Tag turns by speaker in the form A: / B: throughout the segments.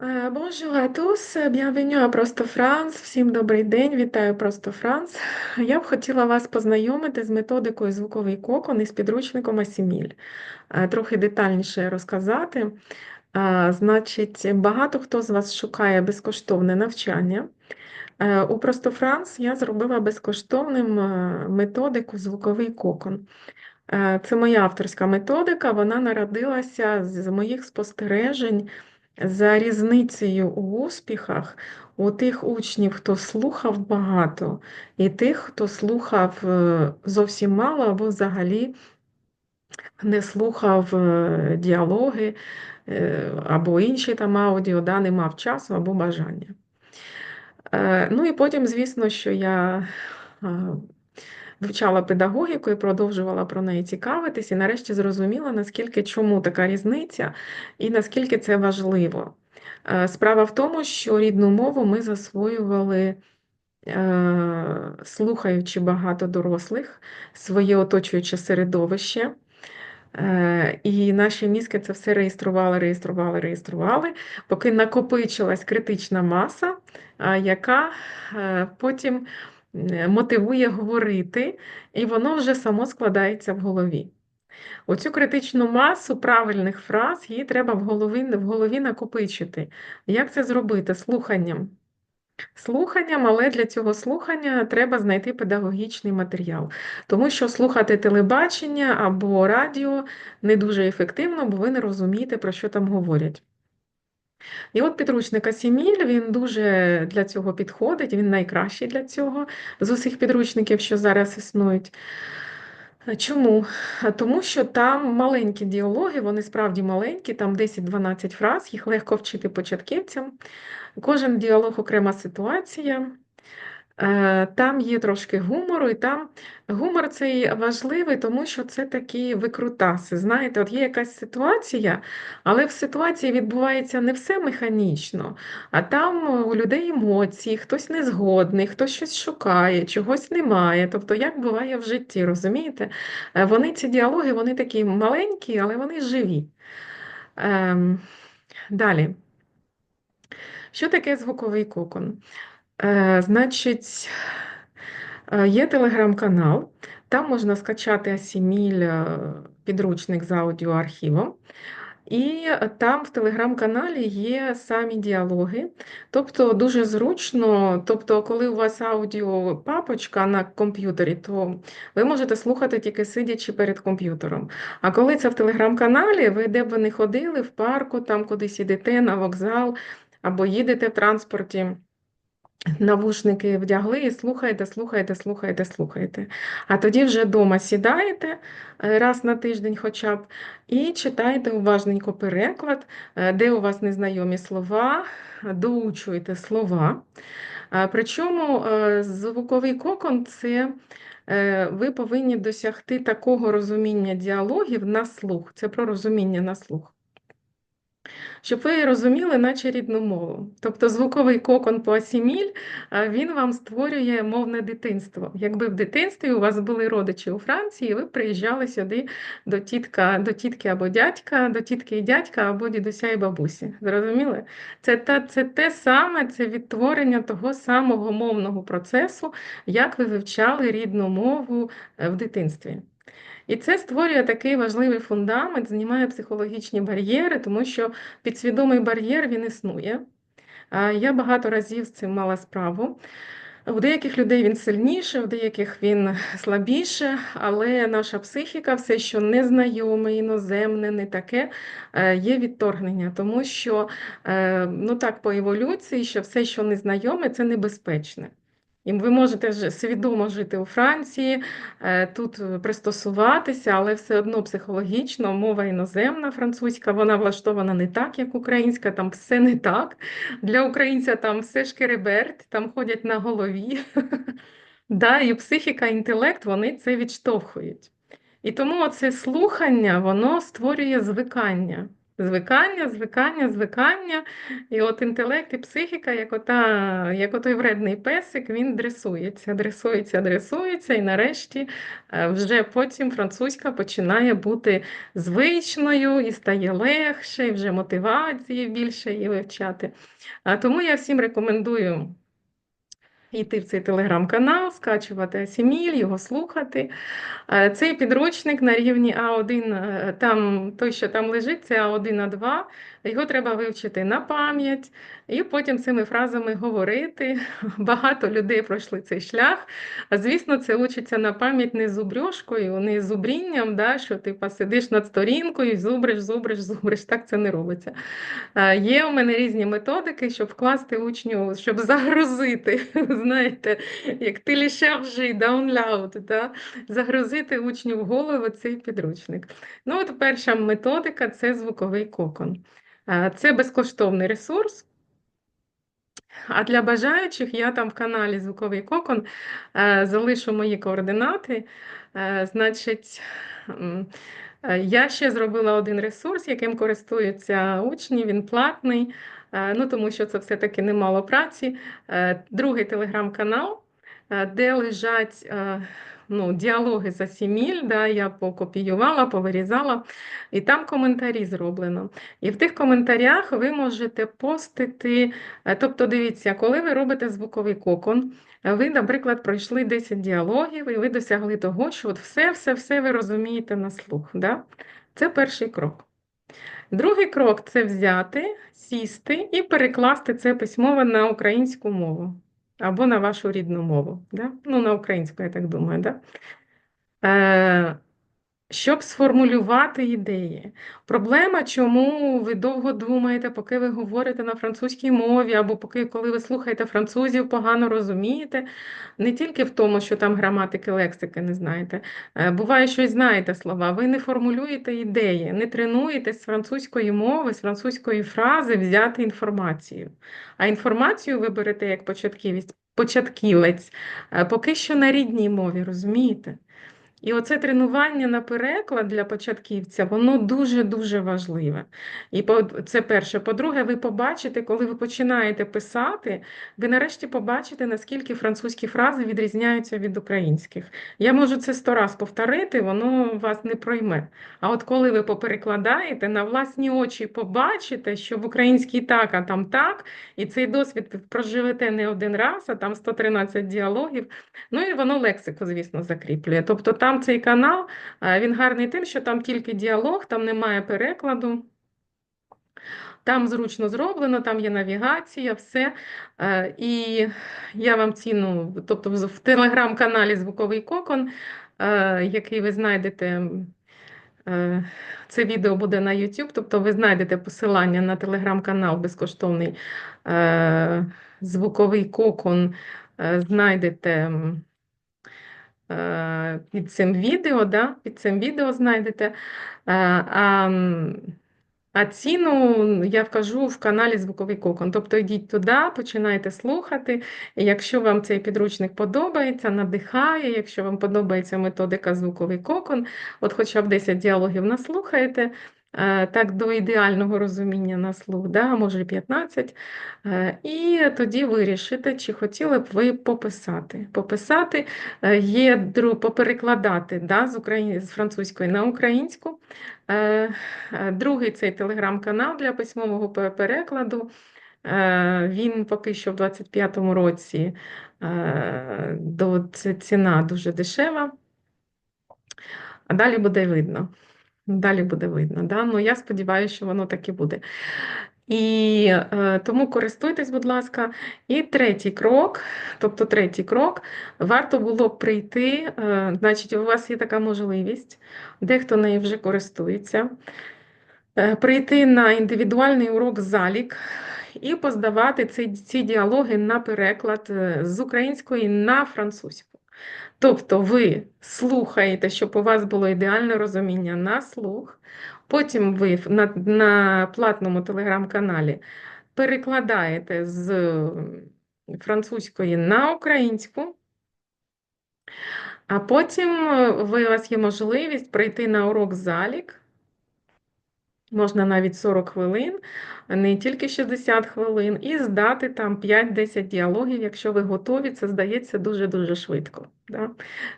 A: Bonjour à tous, bienvenue à Просто Франц. Всім добрий день, вітаю Просто Франц. Я б хотіла вас познайомити з методикою звуковий кокон із підручником Асіміль. Е, Трохи детальніше розказати. Е, Значить, багато хто з вас шукає безкоштовне навчання. Е, У Просто Франц я зробила безкоштовним методику звуковий кокон. Це моя авторська методика, вона народилася з моїх спостережень за різницею у успіхах у тих учнів, хто слухав багато, і тих, хто слухав е, зовсім мало або взагалі не слухав е, діалоги е, або інші там аудіо, да, не мав часу або бажання. Ну і потім, звісно, що я вивчала педагогіку і продовжувала про неї цікавитись, і нарешті зрозуміла, наскільки чому така різниця і наскільки це важливо. Е, Справа в тому, що рідну мову ми засвоювали, е, слухаючи багато дорослих, своє оточуюче середовище. Е, І наші мізки це все реєстрували, реєстрували, реєстрували, поки накопичилась критична маса, яка потім мотивує говорити, і воно вже само складається в голові. Оцю критичну масу правильних фраз її треба в голові, в голові накопичити. Як це зробити? Слуханням. Слуханням, але для цього слухання треба знайти педагогічний матеріал. Тому що слухати телебачення або радіо не дуже ефективно, бо ви не розумієте, про що там говорять. І от підручник Асіміль, він дуже для цього підходить, він найкращий для цього з усіх підручників, що зараз існують. Чому? Тому що там маленькі діалоги, вони справді маленькі, там 10-12 фраз, їх легко вчити початківцям. Кожен діалог окрема ситуація. Е, Там є трошки гумору, і там гумор цей важливий, тому що це такі викрутаси. Знаєте, от є якась ситуація, але в ситуації відбувається не все механічно, а там у людей емоції, хтось не згодний, хтось щось шукає, чогось немає. Тобто, як буває в житті, розумієте? Е, Вони ці діалоги, вони такі маленькі, але вони живі. Ем, Далі. Що таке звуковий кокон? Е, Значить, е, є телеграм-канал, там можна скачати Асіміль е, підручник з аудіоархівом. І там в телеграм-каналі є самі діалоги. Тобто дуже зручно, тобто, коли у вас аудіопапочка на комп'ютері, то ви можете слухати тільки сидячи перед комп'ютером. А коли це в телеграм-каналі, ви де б ви не ходили, в парку, там кудись ідете, на вокзал або їдете в транспорті. Навушники вдягли і слухаєте, слухаєте, слухаєте, слухаєте. А тоді вже вдома сідаєте е, раз на тиждень хоча б, і читаєте уважненько переклад, е, де у вас незнайомі слова, доучуєте слова. Е, Причому звуковий кокон це ви повинні досягти такого розуміння діалогів на слух. Це про розуміння на слух. Щоб ви розуміли, наче рідну мову. Тобто звуковий кокон по асіміль, він вам створює мовне дитинство. Якби в дитинстві у вас були родичі у Франції, ви приїжджали сюди до тітка, до тітки або дядька, до тітки і дядька, або дідуся і бабусі. Зрозуміли? Це, та, це те саме, це відтворення того самого мовного процесу, як ви вивчали рідну мову е, в дитинстві. І це створює такий важливий фундамент, знімає психологічні бар'єри, тому що підсвідомий бар'єр він існує. Я багато разів з цим мала справу. У деяких людей він сильніше, у деяких він слабіше, але наша психіка, все, що незнайоме, іноземне, не таке, е, є відторгнення, тому що е, ну так по еволюції, що все, що незнайоме, це небезпечне. І ви можете свідомо жити у Франції, е, тут пристосуватися, але все одно психологічно мова іноземна французька, вона влаштована не так, як українська, там все не так. Для українця там все шкереберть, там ходять на голові. Да, і психіка, інтелект, вони це відштовхують. І тому це слухання, воно створює звикання. Звикання, звикання, звикання. І от інтелект і психіка, як ота, як отой вредний песик, він дресується, дресується, дресується, і нарешті е, вже потім французька починає бути звичною і стає легше, і вже мотивації більше її вивчати. Тому я всім рекомендую йти в цей телеграм-канал, скачувати Асіміль, його слухати. Е, Цей підручник на рівні А1, е, там той, що там лежить, це А1, А2. Його треба вивчити на пам'ять і потім цими фразами говорити. Багато людей пройшли цей шлях. А звісно, це учиться на пам'ять не зубрьошкою, не зубрінням, да, що ти посидиш над сторінкою, зубриш, зубриш, зубриш. Так це не робиться. Є у мене різні методики, щоб вкласти учню, щоб загрузити, знаєте, як телешаржі, даунлаут, да? загрузити учню в голову цей підручник. Ну, от перша методика це звуковий кокон. Це безкоштовний ресурс. А для бажаючих я там в каналі Звуковий Кокон е, залишу мої координати. Е, Значить, е, я ще зробила один ресурс, яким користуються учні, він платний, ну тому що це все-таки немало праці. Другий телеграм-канал, де лежать е, ну, діалоги за сіміль, да, я покопіювала, повирізала, і там коментарі зроблено. І в тих коментарях ви можете постити. Е, Тобто, дивіться, коли ви робите звуковий кокон, е, ви, наприклад, пройшли 10 діалогів, і ви досягли того, що от все-все-все ви розумієте на слух. Да? Це перший крок. Другий крок це взяти, сісти і перекласти це письмово на українську мову або на вашу рідну мову. Да? Ну, на українську, я так думаю. Да? Е, щоб сформулювати ідеї. Проблема, чому ви довго думаєте, поки ви говорите на французькій мові, або поки, коли ви слухаєте французів, погано розумієте, не тільки в тому, що там граматики, лексики не знаєте. Е, Буває, що й знаєте слова, ви не формулюєте ідеї, не тренуєтесь з французької мови, з французької фрази взяти інформацію. А інформацію ви берете як початківець, початківець, е, поки що на рідній мові, розумієте? І оце тренування на переклад для початківця, воно дуже-дуже важливе. І це перше. По-друге, ви побачите, коли ви починаєте писати, ви нарешті побачите, наскільки французькі фрази відрізняються від українських. Я можу це сто раз повторити, воно вас не пройме. А от коли ви поперекладаєте, на власні очі побачите, що в українській так, а там так, і цей досвід проживете не один раз, а там 113 діалогів. Ну і воно лексику, звісно, закріплює. Тобто там цей канал, він гарний тим, що там тільки діалог, там немає перекладу. Там зручно зроблено, там є навігація, все. І я вам ціну, тобто в телеграм-каналі Звуковий Кокон, який ви знайдете, це відео буде на YouTube, тобто ви знайдете посилання на телеграм-канал безкоштовний Звуковий Кокон, знайдете. Е, Під цим відео, да? Під цим відео знайдете. Е, А, а ціну я вкажу в каналі Звуковий Кокон. Тобто йдіть туди, починайте слухати. І якщо вам цей підручник подобається, надихає, якщо вам подобається методика Звуковий Кокон, от хоча б 10 діалогів наслухаєте, так до ідеального розуміння на слух, да, може 15, е, і тоді вирішите, чи хотіли б ви пописати. Пописати е, є поперекладати да, з, України, з французької на українську. Е, е, Другий цей телеграм-канал для письмового перекладу. Е, Він поки що в 25-му році е, до ціна дуже дешева. А далі буде видно. Далі буде видно. Да? Ну, я сподіваюся, що воно так і буде. І е, тому користуйтесь, будь ласка. І третій крок, тобто третій крок, варто було б прийти, е, значить, у вас є така можливість, дехто нею вже користується, е, прийти на індивідуальний урок залік і поздавати ці, ці діалоги на переклад е, з української на французьку. Тобто ви слухаєте, щоб у вас було ідеальне розуміння на слух, потім ви на, на платному телеграм-каналі перекладаєте з французької на українську, а потім е, ви, у вас є можливість прийти на урок залік. Можна навіть 40 хвилин, не тільки 60 хвилин, і здати там 5-10 діалогів, якщо ви готові, це здається дуже-дуже швидко. Да?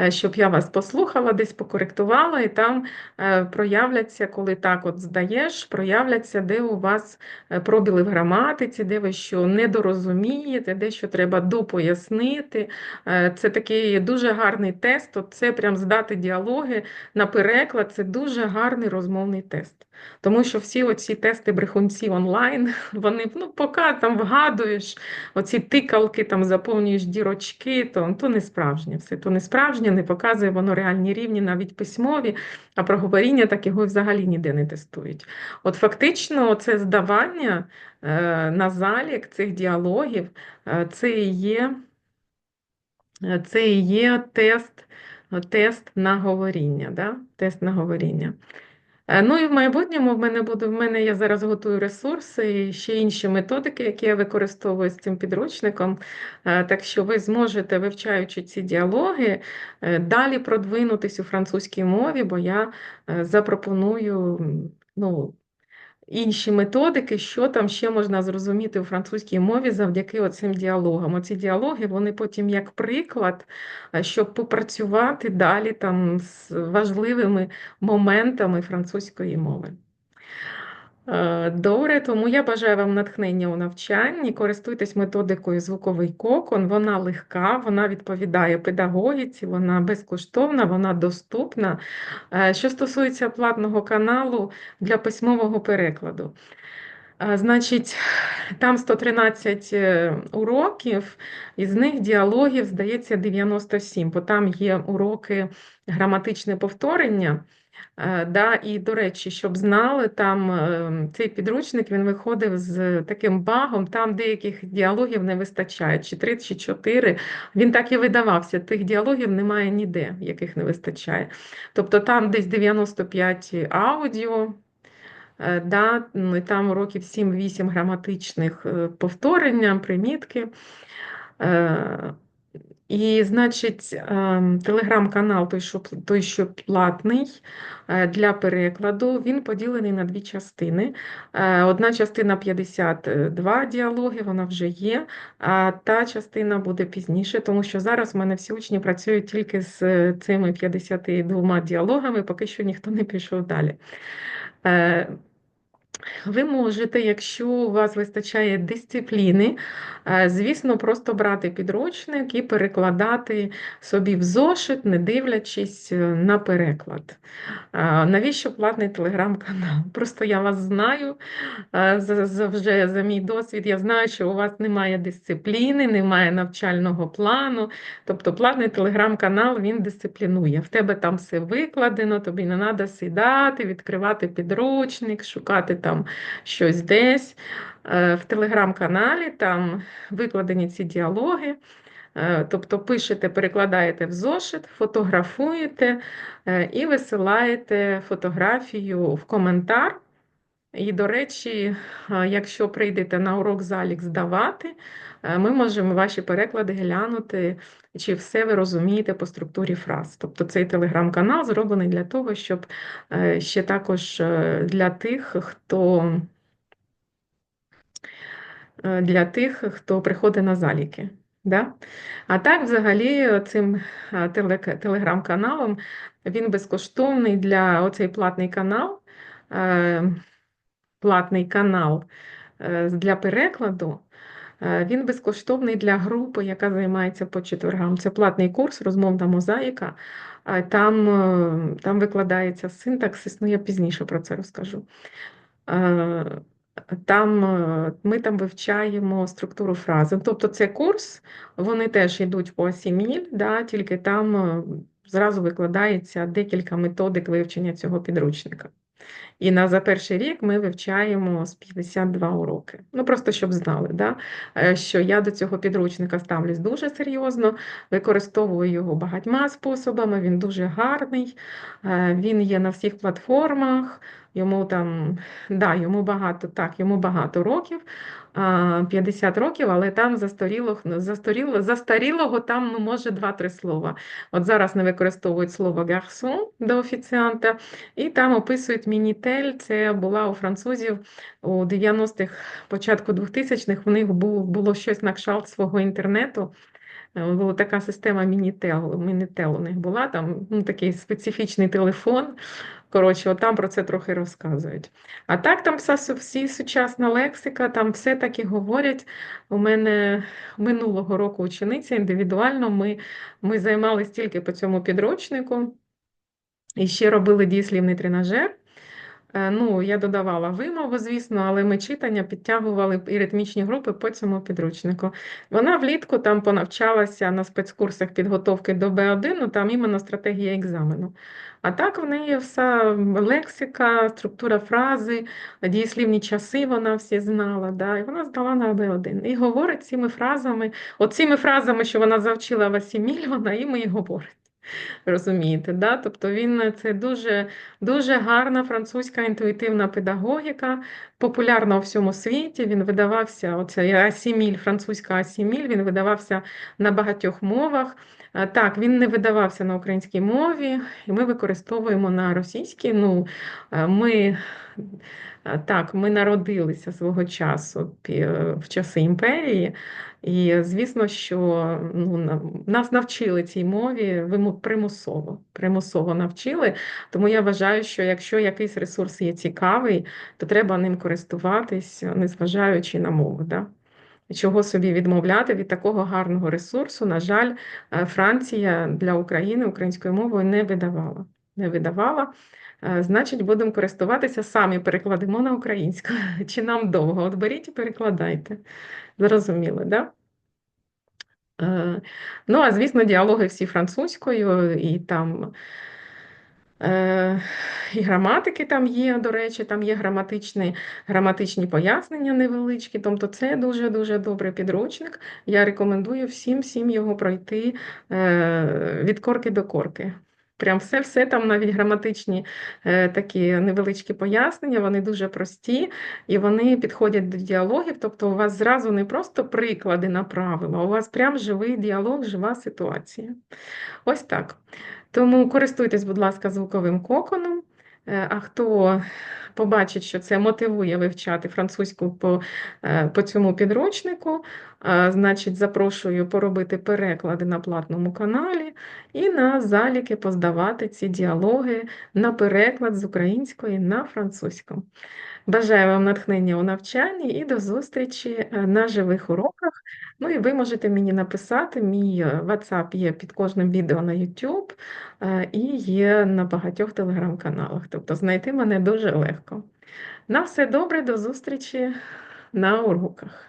A: Е, Щоб я вас послухала, десь покоректувала, і там е, проявляться, коли так от здаєш, проявляться, де у вас е, пробіли в граматиці, де ви що недорозумієте, де що треба допояснити. Це такий дуже гарний тест. От Це прям здати діалоги на переклад, це дуже гарний розмовний тест. Тому що всі оці тести брехунців онлайн, вони ну, поки там вгадуєш, оці тикалки, там заповнюєш дірочки, то то не справжнє все, то не справжнє, не показує воно реальні рівні, навіть письмові, а про говоріння так його взагалі ніде не тестують. От фактично, це здавання е, на залік цих діалогів, е, це і є, е, це і є тест. Тест на говоріння, да? тест на говоріння. Е, ну і в майбутньому в мене буде, в мене я зараз готую ресурси і ще інші методики, які я використовую з цим підручником. Е, так що ви зможете, вивчаючи ці діалоги, е, далі продвинутись у французькій мові, бо я запропоную ну, інші методики, що там ще можна зрозуміти у французькій мові завдяки оцим діалогам. Оці діалоги, вони потім як приклад, щоб попрацювати далі там з важливими моментами французької мови. Е, добре, тому я бажаю вам натхнення у навчанні. Користуйтесь методикою звуковий кокон, вона легка, вона відповідає педагогіці, вона безкоштовна, вона доступна. Е, що стосується платного каналу для письмового перекладу, е, значить, там 113 уроків, із них діалогів, здається, 97, бо там є уроки граматичне повторення. Е, да, І, до речі, щоб знали, там е, цей підручник він виходив з таким багом, там деяких діалогів не вистачає, чи три, чи чотири. Він так і видавався. Тих діалогів немає ніде, яких не вистачає. Тобто там десь 95 аудіо. Е, да, ну, і Там років 7-8 граматичних повторення, примітки. І, значить, телеграм-канал, той, що той, що платний е, для перекладу, він поділений на дві частини. Е, одна частина 52 діалоги, вона вже є, а та частина буде пізніше, тому що зараз в мене всі учні працюють тільки з цими 52 діалогами, поки що ніхто не пішов далі. Е, ви можете, якщо у вас вистачає дисципліни, е, звісно, просто брати підручник і перекладати собі в зошит, не дивлячись е, на переклад. Навіщо платний телеграм-канал? Просто я вас знаю за, вже за мій досвід. Я знаю, що у вас немає дисципліни, немає навчального плану. Тобто платний телеграм-канал він дисциплінує. В тебе там все викладено, тобі не треба сідати, відкривати підручник, шукати там щось десь. Е, в телеграм-каналі там викладені ці діалоги. Е, тобто пишете, перекладаєте в зошит, фотографуєте е, і висилаєте фотографію в коментар. І, до речі, якщо прийдете на урок залік здавати, ми можемо ваші переклади глянути, чи все ви розумієте по структурі фраз. Тобто цей телеграм-канал зроблений для того, щоб ще також для тих, хто для тих, хто приходить на заліки. Да? А так, взагалі, цим телеграм-каналом він безкоштовний для оцей платний канал, е, платний канал е, для перекладу. Е, він безкоштовний для групи, яка займається по четвергам. Це платний курс, розмовна мозаїка. Там там викладається синтаксис, ну я пізніше про це розкажу. Там е, ми там вивчаємо структуру фрази. Тобто це курс, вони теж йдуть по асіміль, да, тільки там е, зразу викладається декілька методик вивчення цього підручника. І на за перший рік ми вивчаємо з 52 уроки. Ну просто щоб знали, да? Е, що я до цього підручника ставлюсь дуже серйозно, використовую його багатьма способами, він дуже гарний, він є на всіх платформах. Йому там, да, йому багато, так, йому багато років, 50 років, але там застаріло, застаріло, застарілого там ну, може 2-3 слова. От зараз не використовують слово гарсон до офіціанта, і там описують мінітель. Це була у французів у 90-х, початку 2000-х, в них був, було щось на кшталт свого інтернету. Е, Була така система Мінітел, Мінітел у них була, там ну, такий специфічний телефон. Коротше, от там про це трохи розказують. А так там вся, всі сучасна лексика, там все таки говорять. У мене минулого року учениця індивідуально ми, ми займалися тільки по цьому підручнику і ще робили дієслівний тренажер. Е, Ну, я додавала вимову, звісно, але ми читання підтягували і ритмічні групи по цьому підручнику. Вона влітку там понавчалася на спецкурсах підготовки до Б1, ну там іменно стратегія екзамену. А так в неї вся лексика, структура фрази, дієслівні часи вона всі знала. Да? І вона здала на Б1. І говорить цими фразами, оціми фразами, що вона завчила Васіміль, вона їм і говорить. Розумієте, да? Тобто він це дуже, дуже гарна французька інтуїтивна педагогіка, популярна у всьому світі. Він видавався, оце Асіміль, французька Асіміль, він видавався на багатьох мовах. Так, він не видавався на українській мові, і ми використовуємо на російській. Ну, е, ми, е, так, ми народилися свого часу в часи імперії. І звісно, що ну, нас навчили цій мові виму- примусово, примусово навчили. Тому я вважаю, що якщо якийсь ресурс є цікавий, то треба ним користуватись, незважаючи на мову. Да? Чого собі відмовляти від такого гарного ресурсу? На жаль, е, Франція для України українською мовою не видавала. Не видавала. Е, Значить, будемо користуватися самі, перекладемо на українську. Чи нам довго? От беріть і перекладайте. Зрозуміли, да? Е, Ну, а звісно, діалоги всі французькою, і там е, і граматики там є, до речі, там є граматичні, граматичні пояснення невеличкі, тобто це дуже-дуже добрий підручник. Я рекомендую всім всім його пройти е, від корки до корки. Прям все-все там навіть граматичні е, такі невеличкі пояснення, вони дуже прості і вони підходять до діалогів. Тобто, у вас зразу не просто приклади на правила, у вас прям живий діалог, жива ситуація. Ось так. Тому користуйтесь, будь ласка, звуковим коконом. Е, А хто побачить, що це мотивує вивчати французьку по, е, по цьому підручнику, е, значить, запрошую поробити переклади на платному каналі і на заліки поздавати ці діалоги на переклад з української на французьку. Бажаю вам натхнення у навчанні і до зустрічі е, на живих уроках. Ну і ви можете мені написати, мій е, WhatsApp є під кожним відео на YouTube е, і є на багатьох телеграм-каналах. Тобто знайти мене дуже легко. На все добре, до зустрічі на уроках.